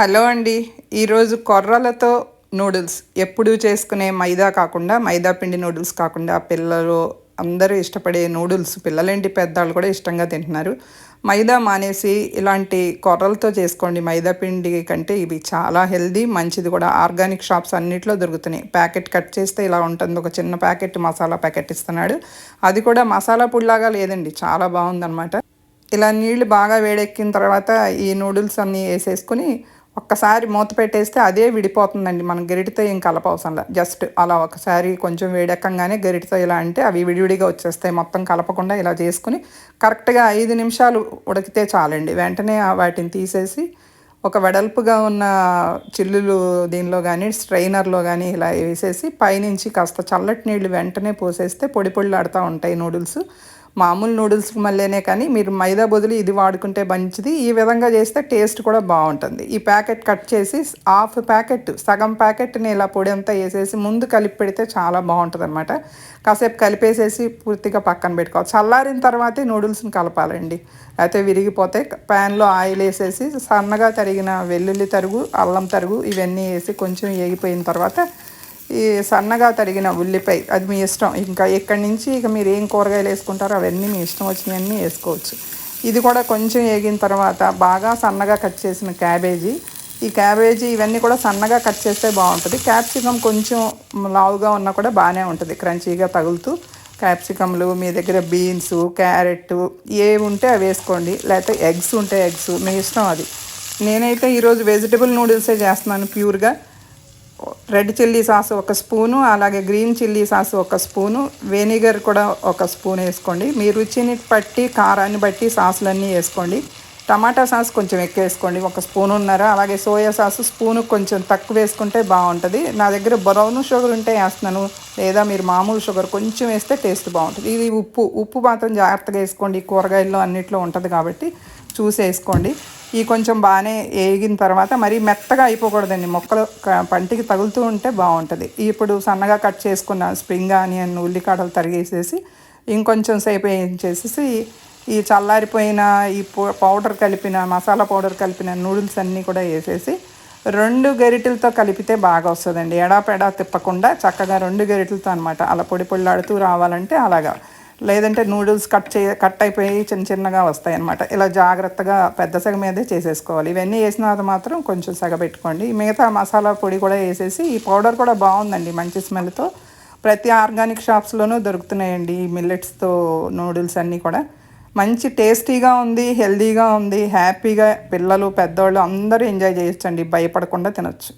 Hello అండి. ఈరోజు కొర్రలతో నూడిల్స్ ఎప్పుడు చేసుకునే మైదా కాకుండా మైదా పిండి నూడిల్స్ కాకుండా పిల్లలు అందరూ ఇష్టపడే నూడిల్స్ పిల్లలేంటి పెద్దవాళ్ళు కూడా ఇష్టంగా తింటున్నారు. మైదా మానేసి ఇలాంటి కొర్రలతో చేసుకోండి. మైదా పిండి కంటే ఇవి చాలా హెల్దీ మంచిది కూడా. ఆర్గానిక్ షాప్స్ అన్నిట్లో దొరుకుతున్నాయి. ప్యాకెట్ కట్ చేస్తే ఇలా ఉంటుంది. ఒక చిన్న ప్యాకెట్ మసాలా ప్యాకెట్ ఇస్తున్నాడు. అది కూడా మసాలా పొడిలాగా లేదండి. చాలా బాగుందన్నమాట. ఇలా నీళ్ళు బాగా వేడెక్కిన తర్వాత ఈ నూడిల్స్ అన్నీ వేసేసుకుని ఒక్కసారి మూత పెట్టేస్తే అదే విడిపోతుందండి. మనం గరిటితో ఏం కలపవసరంలా. జస్ట్ అలా ఒకసారి కొంచెం వేడెక్కంగానే గరిటితో ఇలా అంటే అవి విడివిడిగా వచ్చేస్తాయి. మొత్తం కలపకుండా ఇలా చేసుకుని కరెక్ట్గా ఐదు నిమిషాలు ఉడికితే చాలండి. వెంటనే వాటిని తీసేసి ఒక వెడల్పుగా ఉన్న చిల్లులు దీనిలో కానీ స్ట్రైనర్లో కానీ ఇలా వేసేసి పైనుంచి కాస్త చల్లటి నీళ్ళు వెంటనే పోసేస్తే పొడి పొడిలాడుతూ ఉంటాయి నూడిల్స్. మామూలు నూడిల్స్కి మళ్ళీనే కానీ మీరు మైదా బదులు ఇది వాడుకుంటే మంచిది. ఈ విధంగా చేస్తే టేస్ట్ కూడా బాగుంటుంది. ఈ ప్యాకెట్ కట్ చేసి హాఫ్ ప్యాకెట్ సగం ప్యాకెట్ని ఇలా పొడి అంతా వేసేసి ముందు కలిపి పెడితే చాలా బాగుంటుంది అనమాట కాసేపు కలిపేసేసి పూర్తిగా పక్కన పెట్టుకోవాలి. చల్లారిన తర్వాతే నూడిల్స్ని కలపాలండి. అయితే విరిగిపోతే ప్యాన్లో ఆయిల్ వేసేసి సన్నగా తరిగిన వెల్లుల్లి తరుగు అల్లం తరుగు ఇవన్నీ వేసి కొంచెం వేగిపోయిన తర్వాత ఈ సన్నగా తరిగిన ఉల్లిపాయ అది మీ ఇష్టం. ఇంకా ఇక్కడి నుంచి ఇక మీరు ఏం కూరగాయలు వేసుకుంటారో అవన్నీ మీ ఇష్టం వచ్చినవన్నీ వేసుకోవచ్చు. ఇది కూడా కొంచెం వేగిన తర్వాత బాగా సన్నగా కట్ చేసిన క్యాబేజీ. ఈ క్యాబేజీ ఇవన్నీ కూడా సన్నగా కట్ చేస్తే బాగుంటుంది. క్యాప్సికమ్ కొంచెం లావుగా ఉన్నా కూడా బాగానే ఉంటుంది. క్రంచీగా తగులుతూ క్యాప్సికమ్లు మీ దగ్గర బీన్స్ క్యారెట్ ఏ ఉంటే అవి వేసుకోండి. లేకపోతే ఎగ్స్ ఉంటే ఎగ్స్ మీ ఇష్టం అది. నేనైతే ఈరోజు వెజిటబుల్ నూడిల్సే చేస్తున్నాను ప్యూర్గా. రెడ్ చిల్లీ సాస్ ఒక స్పూను అలాగే గ్రీన్ చిల్లీ సాస్ ఒక స్పూను వెనిగర్ కూడా ఒక స్పూన్ వేసుకోండి. మీ రుచిని బట్టి కారాన్ని బట్టి సాసులన్నీ వేసుకోండి. టమాటా సాస్ కొంచెం ఎక్కువ వేసుకోండి ఒక స్పూన్ ఉన్నారా అలాగే సోయా సాస్ స్పూను కొంచెం తక్కువ వేసుకుంటే బాగుంటుంది. నా దగ్గర బ్రౌన్ షుగర్ ఉంటే వేస్తున్నాను లేదా మీరు మామూలు షుగర్ కొంచెం వేస్తే టేస్ట్ బాగుంటుంది. ఇది ఉప్పు ఉప్పు మాత్రం జాగ్రత్తగా వేసుకోండి. కూరగాయల్లో అన్నిట్లో ఉంటుంది కాబట్టి చూసి వేసుకోండి ఈ కొంచెం బాగానే వేగిన తర్వాత మరీ మెత్తగా అయిపోకూడదండి. మొక్కలు పంటికి తగులుతూ ఉంటే బాగుంటుంది. ఇప్పుడు సన్నగా కట్ చేసుకున్న స్ప్రింగ్ ఆనియన్ ఉల్లికాడలు తరిగేసేసి ఇంకొంచెం సేపు వేయించేసేసి ఈ చల్లారిపోయిన ఈ పౌడర్ కలిపిన మసాలా పౌడర్ కలిపిన నూడిల్స్ అన్నీ కూడా వేసేసి రెండు గరిటెలతో కలిపితే బాగా వస్తుందండి. ఎడాపెడా తిప్పకుండా చక్కగా రెండు గరిటెలతో అనమాట అలా పొడి పొడిలాడుతూ రావాలంటే అలాగా. లేదంటే నూడిల్స్ కట్ చే కట్ అయిపోయి చిన్న చిన్నగా వస్తాయి అనమాట ఇలా జాగ్రత్తగా పెద్ద సగ మీదే చేసేసుకోవాలి. ఇవన్నీ వేసిన తర్వాత మాత్రం కొంచెం సగ పెట్టుకోండి. మిగతా మసాలా పొడి కూడా వేసేసి ఈ పౌడర్ కూడా బాగుందండి మంచి స్మెల్తో. ప్రతి ఆర్గానిక్ షాప్స్లోనూ దొరుకుతున్నాయండి ఈ మిల్లెట్స్తో నూడిల్స్ అన్నీ కూడా. మంచి టేస్టీగా ఉంది హెల్దీగా ఉంది హ్యాపీగా పిల్లలు పెద్దవాళ్ళు అందరూ ఎంజాయ్ చేయొచ్చండి. భయపడకుండా తినొచ్చు.